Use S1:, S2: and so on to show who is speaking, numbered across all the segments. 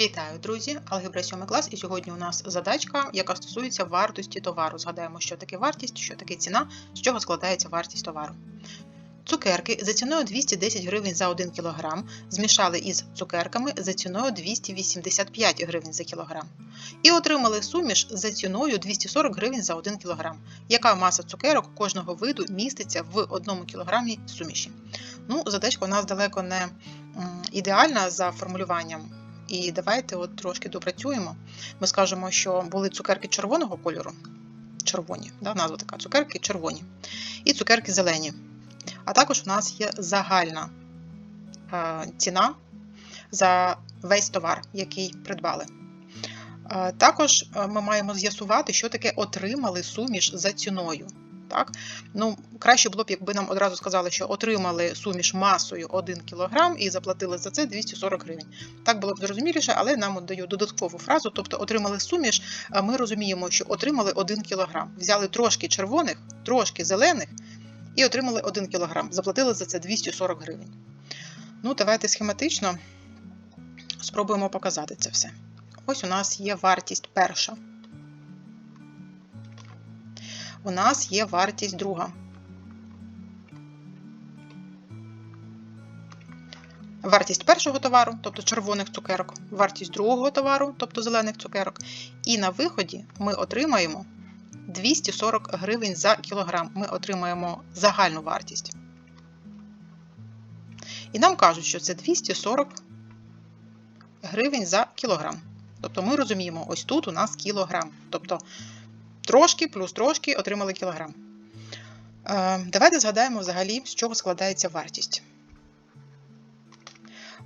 S1: Вітаю, друзі! Алгебра 7 клас, і сьогодні у нас задачка, яка стосується вартості товару. Згадаємо, що таке вартість, що таке ціна, з чого складається вартість товару. Цукерки за ціною 210 гривень за 1 кг змішали із цукерками за ціною 285 гривень за кілограм. І отримали суміш за ціною 240 гривень за 1 кг. Яка маса цукерок кожного виду міститься в 1 кг суміші? Ну, задачка у нас далеко не ідеальна за формулюванням. І давайте от трошки допрацюємо. Ми скажемо, що були цукерки червоного кольору. Червоні, да, назва така цукерки червоні. І цукерки зелені. А також у нас є загальна е, ціна за весь товар, який придбали. Е, також е, ми маємо з'ясувати, що таке отримали суміш за ціною. Так? Ну, Краще було б, якби нам одразу сказали, що отримали суміш масою 1 кг і заплатили за це 240 гривень. Так було б зрозуміліше, але нам от даю додаткову фразу, тобто отримали суміш, а ми розуміємо, що отримали 1 кг. Взяли трошки червоних, трошки зелених і отримали 1 кг. Заплатили за це 240 гривень. Ну, давайте схематично спробуємо показати це все. Ось у нас є вартість перша. У нас є вартість друга. Вартість першого товару, тобто червоних цукерок, вартість другого товару, тобто зелених цукерок. І на виході ми отримаємо 240 гривень за кілограм. Ми отримаємо загальну вартість. І нам кажуть, що це 240 гривень за кілограм. Тобто ми розуміємо, ось тут у нас кілограм. Тобто трошки плюс трошки отримали кілограм. Е, Давайте згадаємо взагалі, з чого складається вартість.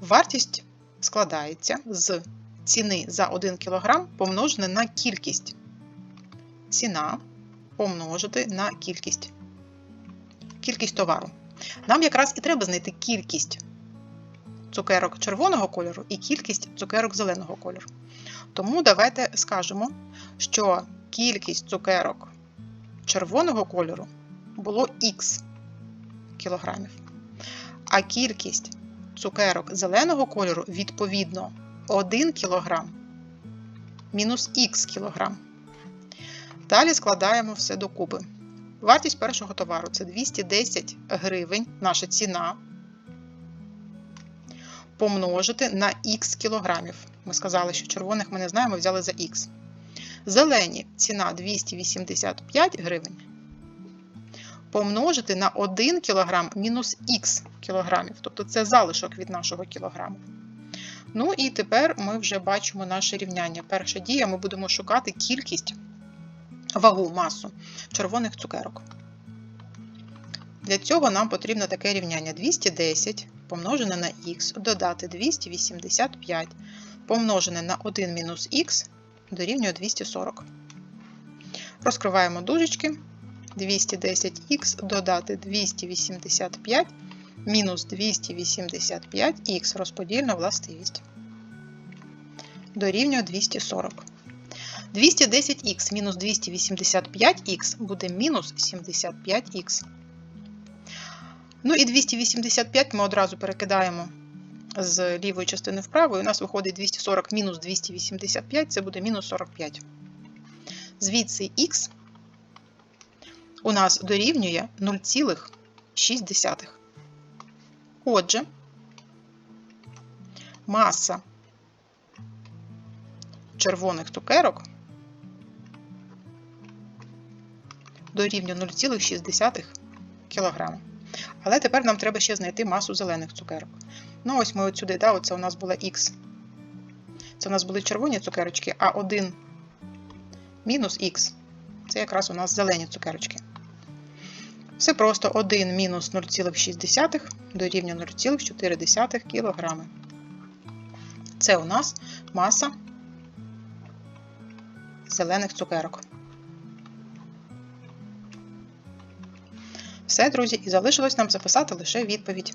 S1: Вартість складається з ціни за 1 кг помножене на кількість. Ціна помножити на кількість. Кількість товару. Нам якраз і треба знайти кількість цукерок червоного кольору і кількість цукерок зеленого кольору. Тому давайте скажемо, що кількість цукерок червоного кольору було х кілограмів, а кількість цукерок зеленого кольору відповідно 1 кг мінус х кілограм. Далі складаємо все докупи. Вартість першого товару це 210 гривень, наша ціна, помножити на х кілограмів. Ми сказали, що червоних ми не знаємо, взяли за х. Зелені ціна 285 гривень. Помножити на 1 кг мінус х кілограмів. Тобто це залишок від нашого кілограму. Ну і тепер ми вже бачимо наше рівняння. Перша дія ми будемо шукати кількість вагу, масу червоних цукерок. Для цього нам потрібно таке рівняння 210 помножене на х, додати 285 помножене на 1 мінус х дорівнює 240. Розкриваємо дужечки. 210х додати 285 мінус 285х розподільна властивість. Дорівнює 240. 210х мінус 285х буде мінус 75х. Ну і 285 ми одразу перекидаємо з лівої частини вправо, і у нас виходить 240 мінус 285, це буде мінус 45. Звідси х у нас дорівнює 0,6. Отже, маса червоних цукерок дорівнює 0,6 кг. Але тепер нам треба ще знайти масу зелених цукерок. Ну, ось ми от сюди, да, оце у нас була Х. Це у нас були червоні цукерочки, а 1 мінус Х це якраз у нас зелені цукерочки. Все просто 1 мінус 0,6 дорівнює 0,4 кг. Це у нас маса зелених цукерок. Все, друзі, і залишилось нам записати лише відповідь.